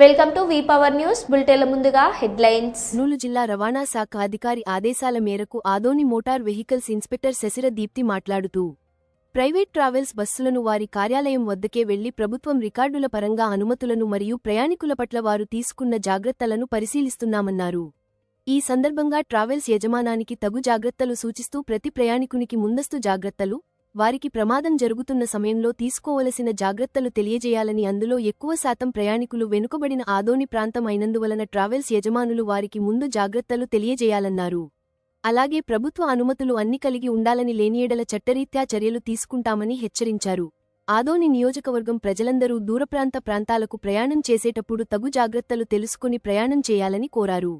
Welcome to V power news. బులెటిన్ల ముందుగా headlines. Kurnool జిల్లా రవాణా శాఖ అధికారి ఆదేశాల మేరకు Adoni motor vehicles inspector Shashira Deepthi మాట్లాడుతూ ప్రైవేట్ ట్రావెల్స్ బస్సులను వారి కార్యాలయం వద్దకే వెళ్ళి ప్రభుత్వం రికార్డుల పరంగా అనుమతులను మరియు ప్రయాణికుల పట్ల వారు తీసుకున్న జాగ్రత్తలను పరిశీలిస్తున్నామన్నారు. ఈ సందర్భంగా ట్రావెల్స్ యజమానానికి తగు జాగ్రత్తలు సూచిస్తూ ప్రతి ప్రయాణికునికి ముందస్తు జాగ్రత్తలు వారికి ప్రమాదం జరుగుతున్న సమయంలో తీసుకోవలసిన జాగ్రత్తలు తెలియజేయాలని అందులో ఎక్కువ శాతం ప్రయాణికులు వెనుకబడిన ఆదోని ప్రాంతం అయినందువలన ట్రావెల్స్ యజమానులు వారికి ముందు జాగ్రత్తలు తెలియజేయాలన్నారు. అలాగే ప్రభుత్వ అనుమతులు అన్ని కలిగి ఉండాలని లేనియడల చట్టరీత్యా చర్యలు తీసుకుంటామని హెచ్చరించారు. ఆదోని నియోజకవర్గం ప్రజలందరూ దూరప్రాంత ప్రాంతాలకు ప్రయాణం చేసేటప్పుడు తగు జాగ్రత్తలు తెలుసుకుని ప్రయాణం చేయాలని కోరారు.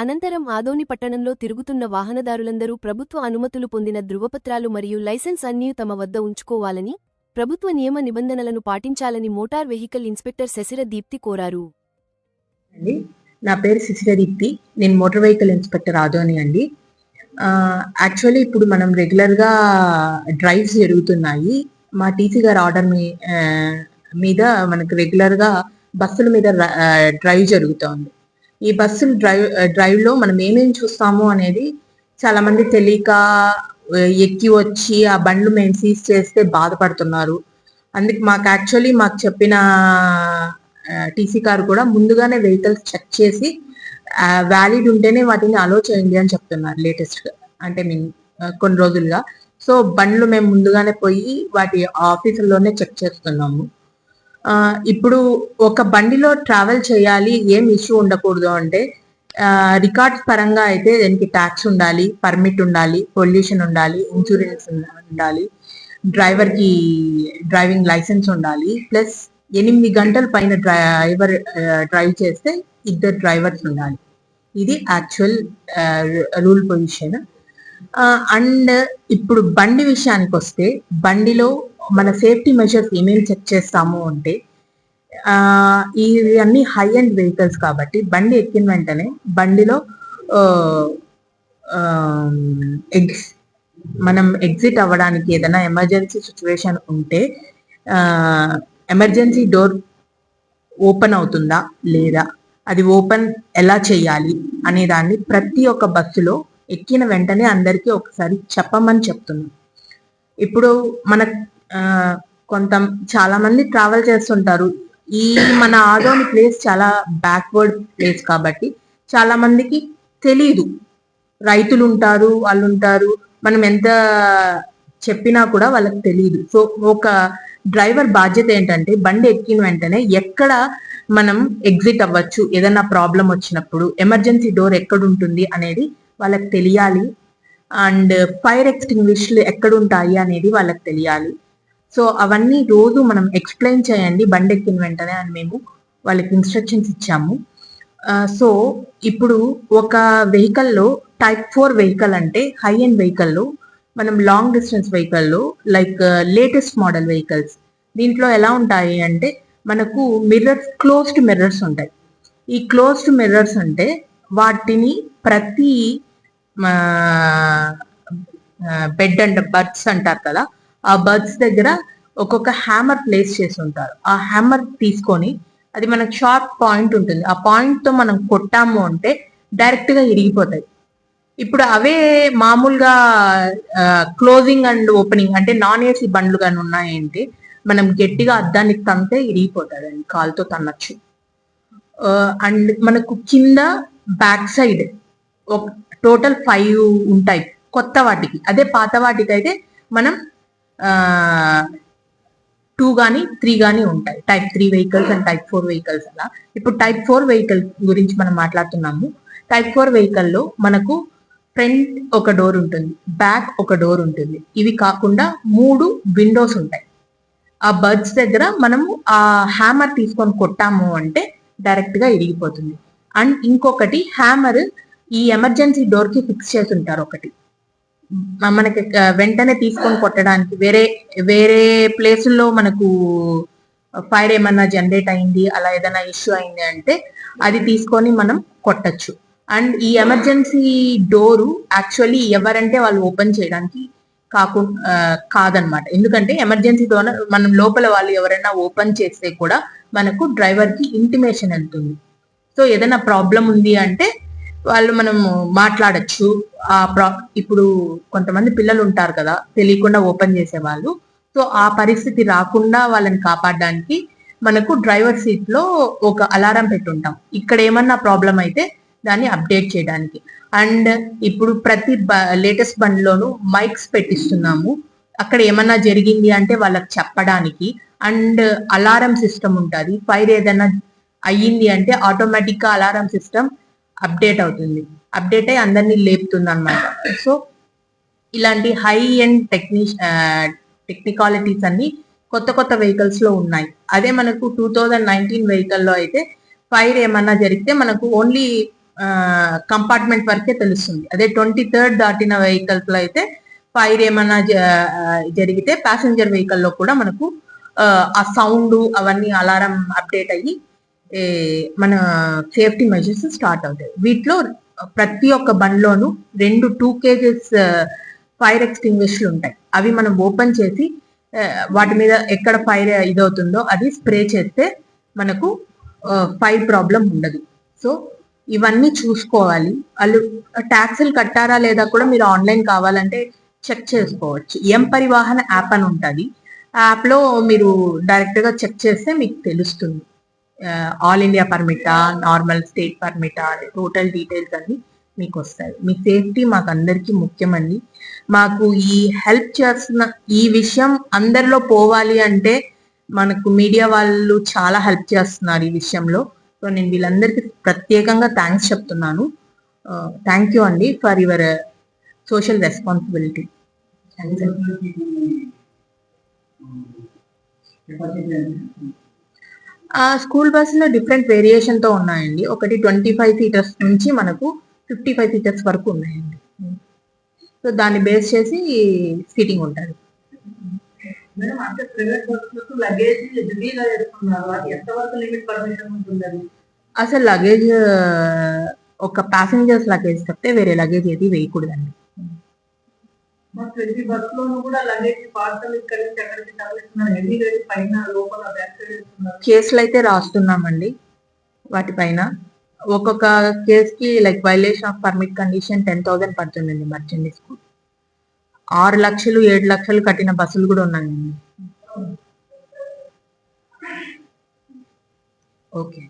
అనంతరం ఆదోని పట్టణంలో తిరుగుతున్న వాహనదారులందరూ ప్రభుత్వ అనుమతులు పొందిన ధృవపత్రాలు మరియు లైసెన్స్ అన్నీ తమ వద్ద ఉంచుకోవాలని ప్రభుత్వ నియమ నిబంధనలను పాటించాలని motor vehicle inspector Shashira Deepthi కోరారు. అండి నా పేరు శిశిరదీప్తి. నేను మోటార్ వెహికల్ ఇన్స్పెక్టర్ ఆదోని అండి. యాక్చువల్లీ ఇప్పుడు మనం రెగ్యులర్గా డ్రైవ్స్ జరుగుతున్నాయి. మా టీసీ గారి ఆర్డర్ మీద మనకు రెగ్యులర్గా బస్సుల మీద డ్రైవ్ జరుగుతోంది. ఈ బస్సులు డ్రైవ్ డ్రైవ్లో మనం ఏమేమి చూస్తాము అనేది చాలా మంది తెలియక uh, ఎక్కి వచ్చి ఆ బండ్లు మేము సీజ్ చేస్తే బాధపడుతున్నారు. అందుకు మాకు యాక్చువల్లీ మాకు చెప్పిన uh, టీసీ కార్ కూడా ముందుగానే వెహికల్స్ చెక్ చేసి uh, వ్యాలిడ్ ఉంటేనే వాటిని అలో చేయండి అని చెప్తున్నారు లేటెస్ట్ అంటే మీన్ కొన్ని రోజులుగా. సో బండ్లు మేము ముందుగానే పోయి వాటి ఆఫీసుల్లోనే చెక్ చేస్తున్నాము. ఇప్పుడు ఒక బండిలో ట్రావెల్ చేయాలి ఏం ఇష్యూ ఉండకూడదు అంటే రికార్డ్స్ పరంగా అయితే దానికి ట్యాక్స్ ఉండాలి పర్మిట్ ఉండాలి పొల్యూషన్ ఉండాలి ఇన్సూరెన్స్ ఉండాలి డ్రైవర్కి డ్రైవింగ్ లైసెన్స్ ఉండాలి ప్లస్ ఎనిమిది గంటల పైన డ్రైవర్ డ్రైవ్ చేస్తే ఇద్దరు డ్రైవర్స్ ఉండాలి. ఇది యాక్చువల్ రూల్ పొజిషన్ అండ్ ఇప్పుడు బండి విషయానికి వస్తే బండిలో మన సేఫ్టీ మెజర్స్ ఏమేమి చెక్ చేస్తాము అంటే ఇవి అన్ని హై అండ్ వెహికల్స్ కాబట్టి బండి ఎక్కిన వెంటనే బండిలో ఎగ్స్ మనం ఎగ్జిట్ అవ్వడానికి ఏదైనా ఎమర్జెన్సీ సిచ్యువేషన్ ఉంటే ఎమర్జెన్సీ డోర్ ఓపెన్ అవుతుందా లేదా అది ఓపెన్ ఎలా చేయాలి అనే దాన్ని ప్రతి ఒక్క బస్సులో ఎక్కిన వెంటనే అందరికీ ఒకసారి చెప్పమని చెప్తున్నాం. ఇప్పుడు మన కొంత చాలా మంది ట్రావెల్ చేస్తుంటారు. ఈ మన ఆదోని ప్లేస్ చాలా బ్యాక్వర్డ్ ప్లేస్ కాబట్టి చాలా మందికి తెలీదు. రైతులు ఉంటారు వాళ్ళు ఉంటారు మనం ఎంత చెప్పినా కూడా వాళ్ళకి తెలియదు సో ఒక డ్రైవర్ బాధ్యత ఏంటంటే బండి ఎక్కిన వెంటనే ఎక్కడ మనం ఎగ్జిట్ అవ్వచ్చు ఏదైనా ప్రాబ్లం వచ్చినప్పుడు ఎమర్జెన్సీ డోర్ ఎక్కడ ఉంటుంది అనేది వాళ్ళకి తెలియాలి. అండ్ ఫైర్ ఎక్స్టింగ్విష్లు ఎక్కడ ఉంటాయి అనేది వాళ్ళకి తెలియాలి. సో అవన్నీ రోజు మనం ఎక్స్ప్లెయిన్ చేయండి బండి ఎక్కిన వెంటనే అని మేము వాళ్ళకి ఇన్స్ట్రక్షన్స్ ఇచ్చాము. సో ఇప్పుడు ఒక వెహికల్లో టైప్ ఫోర్ వెహికల్ అంటే హై ఎండ్ వెహికల్లో మనం లాంగ్ డిస్టెన్స్ వెహికల్లో లైక్ లేటెస్ట్ మోడల్ వెహికల్స్ దీంట్లో ఎలా ఉంటాయి అంటే మనకు మిర్రర్స్ క్లోజ్డ్ మిర్రర్స్ ఉంటాయి. ఈ క్లోజ్డ్ మిర్రర్స్ అంటే వాటిని ప్రతి బెడ్ అండ్ బర్డ్స్ అంటారు కదా ఆ బర్డ్స్ దగ్గర ఒక్కొక్క హ్యామర్ ప్లేస్ చేసి ఉంటారు ఆ హ్యామర్ తీసుకొని అది మనకు షార్ప్ పాయింట్ ఉంటుంది. ఆ పాయింట్తో మనం కొట్టాము అంటే డైరెక్ట్గా ఇరిగిపోతాయి. ఇప్పుడు అవే మామూలుగా క్లోజింగ్ అండ్ ఓపెనింగ్ అంటే నాన్ ఏసీ బండ్లు కానీ ఉన్నాయంటే మనం గట్టిగా అద్దానికి తంతే ఇరిగిపోతాడండి కాలుతో తన్నచ్చు. అండ్ మనకు కింద బ్యాక్ సైడ్ ఒక టోటల్ ఫైవ్ ఉంటాయి. కొత్త వాటికి. అదే పాత వాటికి అయితే మనం టూ కానీ త్రీ కానీ ఉంటాయి. Type three vehicles and type four vehicles అలా. ఇప్పుడు టైప్ ఫోర్ వెహికల్ గురించి మనం మాట్లాడుతున్నాము. టైప్ ఫోర్ వెహికల్లో మనకు ఫ్రంట్ ఒక డోర్ ఉంటుంది. బ్యాక్ ఒక డోర్ ఉంటుంది. ఇవి కాకుండా మూడు విండోస్ ఉంటాయి. ఆ బర్డ్స్ దగ్గర మనము ఆ హ్యామర్ తీసుకొని కొట్టాము అంటే డైరెక్ట్గా ఇరిగిపోతుంది. అండ్ ఇంకొకటి హ్యామర్ ఈ ఎమర్జెన్సీ డోర్కి ఫిక్స్ చేసి ఉంటారు ఒకటి. మనకి వెంటనే తీసుకొని కొట్టడానికి వేరే వేరే ప్లేసుల్లో మనకు ఫైర్ ఏమన్నా జనరేట్ అయింది అలా ఏదైనా ఇష్యూ అయింది అంటే అది తీసుకొని మనం కొట్టచ్చు. అండ్ ఈ ఎమర్జెన్సీ డోరు యాక్చువల్లీ ఎవరంటే వాళ్ళు ఓపెన్ చేయడానికి కాకుండా కాదనమాట. ఎందుకంటే ఎమర్జెన్సీ ద్వారా మనం లోపల వాళ్ళు ఎవరైనా ఓపెన్ చేస్తే కూడా మనకు డ్రైవర్కి ఇంటిమేషన్ వెళ్తుంది. సో ఏదైనా ప్రాబ్లం ఉంది అంటే వాళ్ళు మనం మాట్లాడచ్చు. ఆ ప్రా ఇప్పుడు కొంతమంది పిల్లలు ఉంటారు కదా తెలియకుండా ఓపెన్ చేసే వాళ్ళు సో ఆ పరిస్థితి రాకుండా వాళ్ళని కాపాడడానికి మనకు డ్రైవర్ సీట్లో ఒక అలారం పెట్టుంటాం. ఇక్కడ ఏమన్నా ప్రాబ్లం అయితే దాన్ని అప్డేట్ చేయడానికి. అండ్ ఇప్పుడు ప్రతి లేటెస్ట్ బండిలోనూ మైక్స్ పెట్టిస్తున్నాము. అక్కడ ఏమన్నా జరిగింది అంటే వాళ్ళకి చెప్పడానికి. అండ్ అలారం సిస్టమ్ ఉంటుంది. ఫైర్ ఏదైనా అయ్యింది అంటే ఆటోమేటిక్గా అలారం సిస్టమ్ అప్డేట్ అవుతుంది. అప్డేట్ అయ్యి అందరినీ లేపుతుంది అనమాట సో ఇలాంటి హై అండ్ టెక్నిష్ టెక్నికాలిటీస్ అన్ని కొత్త కొత్త వెహికల్స్లో ఉన్నాయి. అదే మనకు టూ థౌజండ్ నైన్టీన్ వెహికల్లో అయితే ఫైర్ ఏమన్నా జరిగితే మనకు ఓన్లీ కంపార్ట్మెంట్ వరకే తెలుస్తుంది. అదే ట్వంటీ థర్డ్ దాటిన వెహికల్స్లో అయితే ఫైర్ ఏమన్నా జరిగితే ప్యాసింజర్ వెహికల్లో కూడా మనకు ఆ, సౌండ్ అవన్నీ అలారం అప్డేట్ అయ్యి మన సేఫ్టీ మెజర్స్ స్టార్ట్ అవుతాయి. వీటిలో ప్రతి ఒక్క బండ్లోనూ రెండు టూ కేజెస్ ఫైర్ ఎక్స్టింగ్విష్లు ఉంటాయి. అవి మనం ఓపెన్ చేసి వాటి మీద ఎక్కడ ఫైర్ ఇదవుతుందో అది స్ప్రే చేస్తే మనకు ఫైర్ ప్రాబ్లం ఉండదు. సో ఇవన్నీ చూసుకోవాలి. వాళ్ళు ట్యాక్సులు కట్టారా లేదా కూడా మీరు ఆన్లైన్ కావాలంటే చెక్ చేసుకోవచ్చు. ఎం పరివాహన యాప్ అని ఉంటుంది. యాప్లో యాప్లో మీరు డైరెక్ట్గా చెక్ చేస్తే మీకు తెలుస్తుంది. ఆల్ ఇండియా పర్మిటా నార్మల్ స్టేట్ పర్మిటా టోటల్ డీటెయిల్స్ అన్ని మీకు వస్తాయి మీ సేఫ్టీ మాకు అందరికీ ముఖ్యమండి. మాకు ఈ హెల్ప్ చేస్తున్న ఈ విషయం అందరిలో పోవాలి అంటే మనకు మీడియా వాళ్ళు చాలా హెల్ప్ చేస్తున్నారు ఈ విషయంలో. సో నేను వీళ్ళందరికీ ప్రత్యేకంగా థ్యాంక్స్ చెప్తున్నాను. థ్యాంక్ యూ అండి ఫర్ యువర్ సోషల్ రెస్పాన్సిబిలిటీ ఆ స్కూల్ బస్సులో డిఫరెంట్ వేరియేషన్తో ఉన్నాయండి. ఒకటి ట్వంటీ ఫైవ్ సీటర్స్ నుంచి మనకు ఫిఫ్టీ ఫైవ్ సీటర్స్ వరకు ఉన్నాయండి. సో దాన్ని బేస్ చేసి సీటింగ్ ఉంటుంది. అసలు లగేజ్ ఒక ప్యాసింజర్స్ లగేజ్ తప్పితే వేరే లగేజ్ ఏది వేయకూడదండి. మరి ప్రతి బస్సులోనూ కూడా లగేజ్ పార్సల్ ఇక్కడ నుంచి అక్కడికి తరలిస్తున్నారు హెవీ వేసి పైన లోపల బ్యాక్ సైడ్ కేసులు అయితే రాస్తున్నామండి. వాటిపైన ఒక్కొక్క కేసుకి like violation of permit condition ten thousand పడుతుందండి మర్చెండీస్కు. ఆరు లక్షలు ఏడు లక్షలు కట్టిన బస్సులు కూడా ఉన్నాయండి. ఓకే.